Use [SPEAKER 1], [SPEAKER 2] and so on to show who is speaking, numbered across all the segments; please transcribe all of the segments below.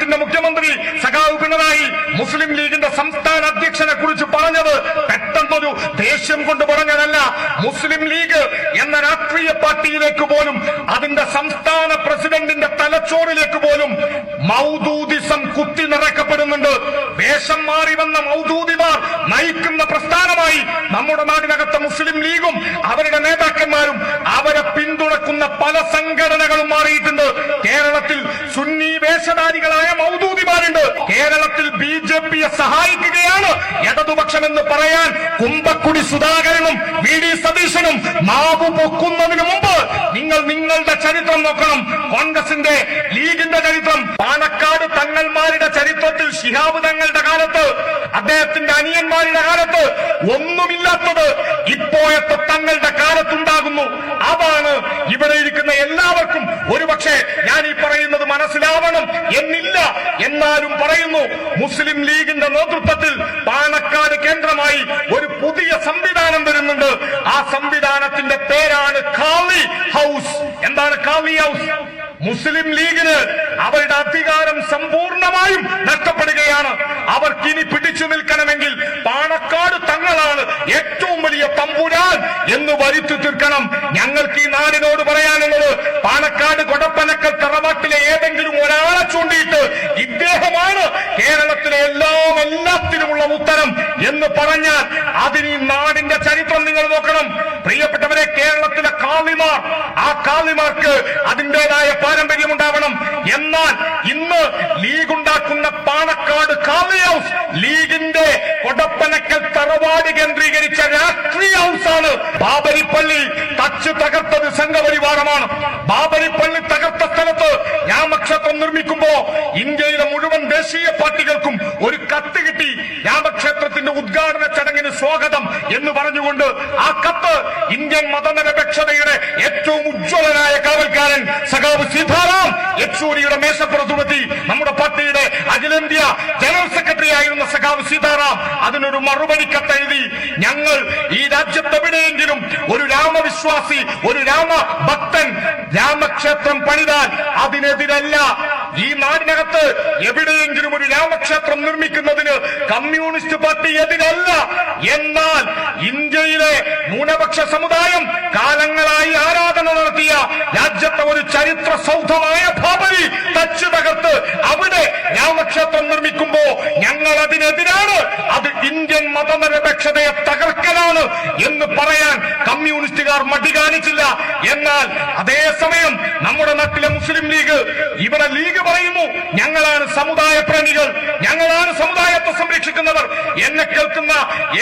[SPEAKER 1] കേരളത്തിന്റെ മുഖ്യമന്ത്രി സഖാവ് പിണറായി മുസ്ലിം ലീഗിന്റെ സംസ്ഥാന അധ്യക്ഷനെ കുറിച്ച് പറഞ്ഞത് പെട്ടെന്നൊരു ദേഷ്യം കൊണ്ട് പറഞ്ഞതല്ല. മുസ്ലിം ലീഗ് എന്ന രാഷ്ട്രീയ പാർട്ടിയിലേക്ക് പോലും അതിന്റെ സംസ്ഥാന പ്രസിഡന്റിന്റെ തലച്ചോറിലേക്ക് പോലും മൗദൂദിസം കുത്തി നിറക്കപ്പെടുന്നുണ്ട് വേഷം മാറി വന്ന മൗദൂദിമാർ നയിക്കുന്ന പ്രസ്ഥാനമായി നമ്മുടെ നാടിനകത്തെ മുസ്ലിം ലീഗും അവരുടെ നേതാക്കന്മാരും അവരെ പിന്തുണക്കുന്ന പല സംഘടനകളും മാറിയിട്ടുണ്ട്. കേരളത്തിൽ സുന്നി വേഷധാരികളായ കേരളത്തിൽ ബി ജെ പിയെ സഹായിക്കുകയാണ് ഇടതുപക്ഷം എന്ന് പറയാൻ കുമ്പക്കുടി സുധാകരനും വി ഡി സതീശനും മാവു പൊക്കുന്നതിന് മുമ്പ് നിങ്ങൾ നിങ്ങളുടെ ചരിത്രം നോക്കണം. കോൺഗ്രസിന്റെ ലീഗിന്റെ ചരിത്രം പാണക്കാട് തങ്ങൾമാരുടെ ചരിത്രത്തിൽ ശിഹാബ് തങ്ങളുടെ കാലത്ത് അദ്ദേഹത്തിന്റെ അനിയന്മാരുടെ കാലത്ത് ഒന്നുമില്ലാത്തത് ഇപ്പോഴത്തെ തങ്ങളുടെ കാലത്തുണ്ടാകുന്നു. അതാണ് ഇവിടെ ഇരിക്കുന്ന എല്ലാവർക്കും ഒരുപക്ഷെ ഞാൻ ഈ പറയുന്നത് മനസ്സിലാവണം എന്നില്ല എന്നാലും പറയുന്നു. മുസ്ലിം ലീഗിന്റെ നേതൃത്വത്തിൽ പാണക്കാട് കേന്ദ്രമായി ഒരു പുതിയ സംവിധാനം വരുന്നുണ്ട്. ആ സംവിധാനത്തിന്റെ പേരാണ് കാളി ഹൗസ്. എന്താണ് കാളി ഹൗസ്? മുസ്ലിം ലീഗിന് അവരുടെ അധികാരം സമ്പൂർണമായും നഷ്ടപ്പെടുകയാണ്. അവർക്ക് ഇനി പിടിച്ചു നിൽക്കണമെങ്കിൽ പാണക്കാട് തങ്ങളാണ് ഏറ്റവും വലിയ തമ്പുരാൻ എന്ന് വരുത്തി തീർക്കണം. ഞങ്ങൾക്ക് ഈ നാടിനോട് പറയാനുള്ളത് പാണക്കാട് കൊടപ്പനക്കൽ തറവാട്ടിലെ ഏതെങ്കിലും ഒരാളെ ചൂണ്ടിയിട്ട് ഇദ്ദേഹമാണ് കേരളത്തിലെ എല്ലാം എല്ലാത്തിനുമുള്ള ഉത്തരം എന്ന് പറഞ്ഞാൽ അതിന് ഈ നാടിന്റെ ചരിത്രം നിങ്ങൾ നോക്കണം. പ്രിയപ്പെട്ടവരെ കേരളത്തിലെ കാളിമാർ ആ കാളിമാർക്ക് അതിന്റെതായ പാരമ്പര്യം ഉണ്ടാവണം എന്നാൽ ഇന്ന് ലീഗ് ഉണ്ടാക്കുന്ന പാണക്കാട് കാളി ഹൗസ് ലീഗിന്റെ കേന്ദ്രീകരിച്ച രാഷ്ട്രീയ ഹൗസാണ് ബാബരിപ്പള്ളി തച്ച് തകർത്തത് സംഘപരിവാരമാണ്. ബാബരിപ്പള്ളി തകർത്ത സ്ഥലത്ത് രാമക്ഷേത്രം നിർമ്മിക്കുമ്പോ ഇന്ത്യയിലെ മുഴുവൻ ദേശീയ പാർട്ടികൾക്കും ഒരു കത്ത് കിട്ടി. രാമക്ഷേത്രത്തിന്റെ ഉദ്ഘാടന ചടങ്ങിന് സ്വാഗതം എന്ന് പറഞ്ഞുകൊണ്ട് ആ കത്ത് ഇന്ത്യൻ മതനിരപേക്ഷതയുടെ ഏറ്റവും ഉജ്ജ്വലനായ കാവൽക്കാരൻ സഖാവ് സീതാറാം യെച്ചൂരിയുടെ മേശപ്പുറത്തുമെത്തി നമ്മുടെ പാർട്ടിയുടെ അഖിലേന്ത്യാ ജനറൽ സെക്രട്ടറി ആയിരുന്ന സഖാവ് സീതാറാം അതിനൊരു മറുപടി കത്തെഴുതി ഞങ്ങൾ ഈ രാജ്യത്തെവിടെയെങ്കിലും ഒരു രാമവിശ്വാസി ഒരു രാമ ഭക്തൻ രാമക്ഷേത്രം പണിതാൽ അതിനെതിരല്ല. ഈ നാടിനകത്ത് എവിടെയെങ്കിലും ഒരു രാമക്ഷേത്രം നിർമ്മിക്കുന്നതിന് കമ്മ്യൂണിസ്റ്റ് പാർട്ടി എതിരല്ല. എന്നാൽ ഇന്ത്യയിലെ ന്യൂനപക്ഷ സമുദായം കാലങ്ങളായി ആരാധന നടത്തിയ രാജ്യത്തെ ഒരു ചരിത്ര സൗധമായ ബാബരി തച്ചു തകർത്ത് അവിടെ രാമക്ഷേത്രം നിർമ്മിക്കുമ്പോ ഞങ്ങൾ അതിനെതിരാണ്. അത് ഇന്ത്യൻ മതനിരപേക്ഷതയെ എന്ന് പറയാൻ കമ്മ്യൂണിസ്റ്റുകാർ മടി കാണിച്ചില്ല. എന്നാൽ അതേസമയം നമ്മുടെ നാട്ടിലെ മുസ്ലിം ലീഗ് ഇവിടെ ലീഗ് പറയുന്നു ഞങ്ങളാണ് സമുദായ പ്രേമികൾ ഞങ്ങളാണ് സമുദായത്തെ സംരക്ഷിക്കുന്നവർ. എന്നെ കേൾക്കുന്ന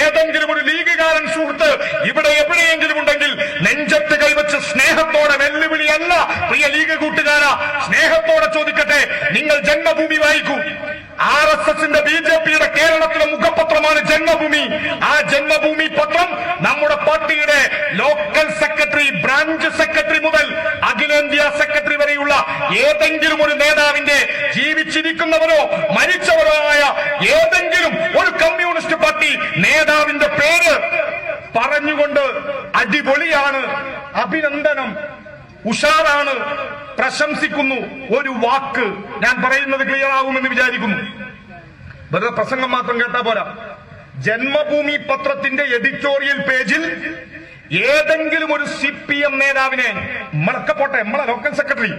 [SPEAKER 1] ഏതെങ്കിലും ഒരു ലീഗുകാരൻ സുഹൃത്ത് ഇവിടെ എവിടെയെങ്കിലും ഉണ്ടെങ്കിൽ നെഞ്ചത്ത് കൈവച്ച് സ്നേഹത്തോടെ വെല്ലുവിളിയല്ല പ്രിയ ലീഗ് കൂട്ടുകാരാ സ്നേഹത്തോടെ ചോദിക്കട്ടെ നിങ്ങൾ ജന്മഭൂമി വായിക്കൂ. ആർ എസ് എസിന്റെ ബി ജെ പിയുടെ കേരളത്തിലെ മുഖപത്രമാണ് ജന്മഭൂമി. ആ ജന്മഭൂമി പത്രം നമ്മുടെ പാർട്ടിയുടെ ലോക്കൽ സെക്രട്ടറി ബ്രാഞ്ച് സെക്രട്ടറി മുതൽ അഖിലേന്ത്യാ സെക്രട്ടറി വരെയുള്ള ഏതെങ്കിലും ഒരു നേതാവിന്റെ ജീവിച്ചിരിക്കുന്നവരോ മരിച്ചവരോ ആയ ഏതെങ്കിലും ഒരു കമ്മ്യൂണിസ്റ്റ് പാർട്ടി നേതാവിന്റെ പേര് പറഞ്ഞുകൊണ്ട് അടിപൊളിയാണ്. അഭിനന്ദനം. ഉഷാറാണ്. പ്രശംസിക്കുന്നു. ഒരു വാക്ക് ഞാൻ പറയുന്നത് ക്ലിയർ ആകുമെന്ന് വിചാരിക്കുന്നു. വെറുതെ പ്രസംഗം മാത്രം കേട്ടാ പോരാ. ജന്മഭൂമി പത്രത്തിന്റെ എഡിറ്റോറിയൽ പേജിൽ ഏതെങ്കിലും ഒരു സി പി എം നേതാവിനെ മണക്കപ്പോട്ടെ നമ്മളെ ലോക്കൽ സെക്രട്ടറി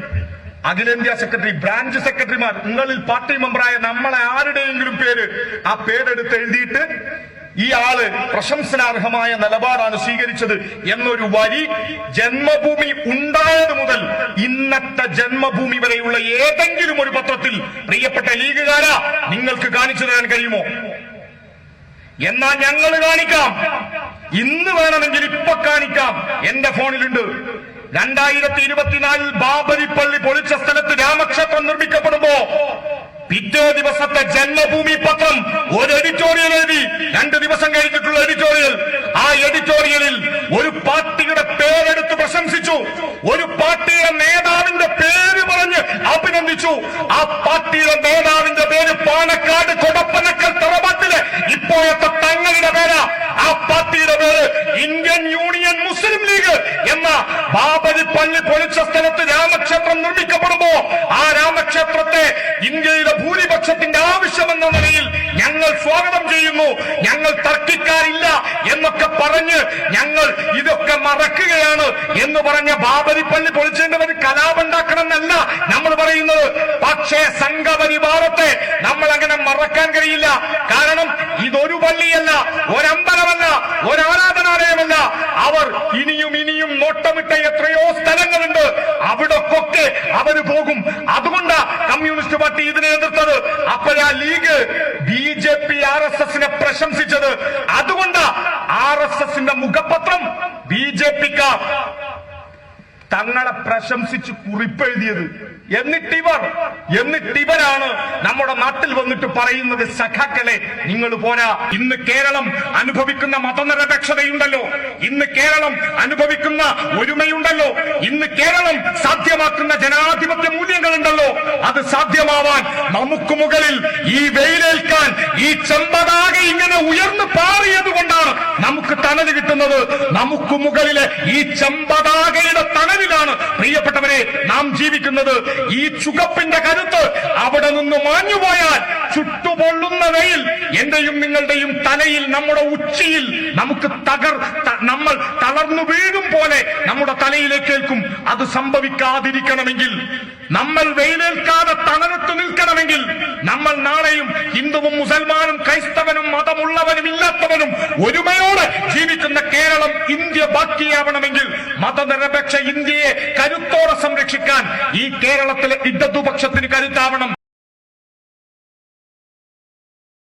[SPEAKER 1] അഖിലേന്ത്യാ സെക്രട്ടറി ബ്രാഞ്ച് സെക്രട്ടറിമാർ നിങ്ങളിൽ പാർട്ടി മെമ്പറായ നമ്മളെ ആരുടെയെങ്കിലും പേര് ആ പേരെടുത്ത് എഴുതിയിട്ട് ഈ ആൾ പ്രശംസനാർഹമായ നിലപാടാണ് സ്വീകരിച്ചത് എന്നൊരു വരി ജന്മഭൂമി ഉണ്ടായത് മുതൽ ഇന്നത്തെ ജന്മഭൂമി വരെയുള്ള ഏതെങ്കിലും ഒരു പത്രത്തിൽ പ്രിയപ്പെട്ട ലീഗുകാര നിങ്ങൾക്ക് കാണിച്ചു തരാൻ കഴിയുമോ? എന്നാ ഞങ്ങൾ കാണിക്കാം. ഇന്ന് വേണമെങ്കിൽ ഇപ്പൊ കാണിക്കാം. എന്റെ ഫോണിലുണ്ട്. രണ്ടായിരത്തി ഇരുപത്തിനാലിൽ ബാബരി പള്ളി പൊളിച്ച സ്ഥലത്ത് രാമക്ഷേത്രം നിർമ്മിക്കപ്പെടുമ്പോ പിറ്റേ ദിവസത്തെ ജന്മഭൂമി പത്രം ഒരു എഡിറ്റോറിയൽ എഴുതി രണ്ട് ദിവസം കഴിഞ്ഞിട്ടുള്ള എഡിറ്റോറിയൽ ആ എഡിറ്റോറിയലിൽ ഒരു പാർട്ടിയുടെ പേരെടുത്ത് പ്രശംസിച്ചു ഒരു പാർട്ടിയുടെ നേതാവിന്റെ പേര് പറഞ്ഞ് അഭിനന്ദിച്ചു. ആ പാർട്ടിയുടെ നേതാവിന്റെ പേര് പാണക്കാട് കൊടപ്പനക്കൽ തറവാട്ടിലെ. ഇപ്പോഴത്തെ തങ്ങളുടെ പേര്. ആ പാർട്ടിയുടെ പേര് ഇന്ത്യൻ യൂണിയൻ മുസ്ലിം ലീഗ് എന്ന ബാബരി പള്ളി പൊളിച്ച സ്ഥലത്ത് രാമക്ഷേത്രം നിർമ്മിക്കപ്പെടുമ്പോ ആ രാമക്ഷേത്രത്തെ ഇന്ത്യയുടെ ഭൂരിപക്ഷത്തിന്റെ ആവശ്യമെന്ന നിലയിൽ ഞങ്ങൾ സ്വാഗതം ചെയ്യുന്നു. ഞങ്ങൾ തർക്കിക്കാരില്ല എന്നൊക്കെ പറഞ്ഞ് ഞങ്ങൾ ഇതൊക്കെ മറക്കുകയാണ് എന്ന് പറഞ്ഞ ബാബരി പള്ളി പൊളിച്ചേണ്ടവർ കലാപുണ്ടാക്കണം എന്നല്ല നമ്മൾ പറയുന്നത്. പക്ഷേ സംഘപരിവാറത്തെ നമ്മൾ അങ്ങനെ മറക്കാൻ കഴിയില്ല. കാരണം ഇതൊരു പള്ളിയല്ല ഒരമ്പലമല്ല ഒരാരാധനാലയമല്ല. അവർ ഇനിയും ഇനിയും നോട്ടമിട്ട എത്രയോ സ്ഥലങ്ങളുണ്ട്. അവിടൊക്കെ അവർ പോകും. അതുകൊണ്ടാ കമ്മ്യൂണിസ്റ്റ് പാർട്ടി ഇതിനെ എതിർത്തത്. അപ്പോഴാ League B J P R S എസിനെ പ്രശംസിച്ചത്. അതുകൊണ്ടാ ആർ എസ് എസിന്റെ മുഖപത്രം ബി ജെ പിക്കാർ തങ്ങളെ പ്രശംസിച്ച് കുറിപ്പെഴുതിയത്. എന്നിട്ടിവർ എന്നിട്ടിവരാണ് നമ്മുടെ നാട്ടിൽ വന്നിട്ട് പറയുന്നത് സഖാക്കളെ നിങ്ങൾ പോരാ. ഇന്ന് കേരളം അനുഭവിക്കുന്ന മതനിരപേക്ഷതയുണ്ടല്ലോ. ഇന്ന് കേരളം അനുഭവിക്കുന്ന ഒരുമയുണ്ടല്ലോ. ഇന്ന് കേരളം സാധ്യമാക്കുന്ന ജനാധിപത്യ മൂല്യങ്ങളുണ്ടല്ലോ. അത് സാധ്യമാവാൻ നമുക്ക് മുകളിൽ ഈ വെയിലേൽക്കാൻ ഈ ചെമ്പതാകെ ഇങ്ങനെ ഉയർന്നു പാറിയത് കൊണ്ടാണ് നമുക്ക് തണൽ കിട്ടുന്നത്. നമുക്ക് മുകളിലെ ഈ ചെമ്പതാകയുടെ തണലിലാണ്. പ്രിയപ്പെട്ടവരെ നാം ജീവിക്കുന്നത്. ഈ ചുകപ്പിന്റെ കരുത്ത് അവിടെ നിന്ന് മാഞ്ഞുപോയാൽ ചുട്ടുപൊള്ളുന്ന വെയിൽ എന്റെയും നിങ്ങളുടെയും തലയിൽ നമ്മുടെ ഉച്ചിയിൽ നമുക്ക് തകർ നമ്മൾ തളർന്നു വീഴും പോലെ നമ്മുടെ തലയിലേക്കേൽക്കും അത് സംഭവിക്കാതിരിക്കണമെങ്കിൽ നമ്മൾ വെയിലേൽക്കാതെ തണലത്ത് നിൽക്കണമെങ്കിൽ നമ്മൾ നാളെയും ഹിന്ദുവും മുസൽമാനും ക്രൈസ്തവനും മതമുള്ളവനും ഇല്ലാത്തവനും ഒരുമയോടെ ജീവിക്കുന്ന കേരളം ഇന്ത്യ ബാക്കിയാവണമെങ്കിൽ മതനിരപേക്ഷ ഇന്ത്യയെ കരുത്തോടെ സംരക്ഷിക്കാൻ ഈ കേരളത്തിലെ ഇടതുപക്ഷത്തിന് കരുത്താവണം.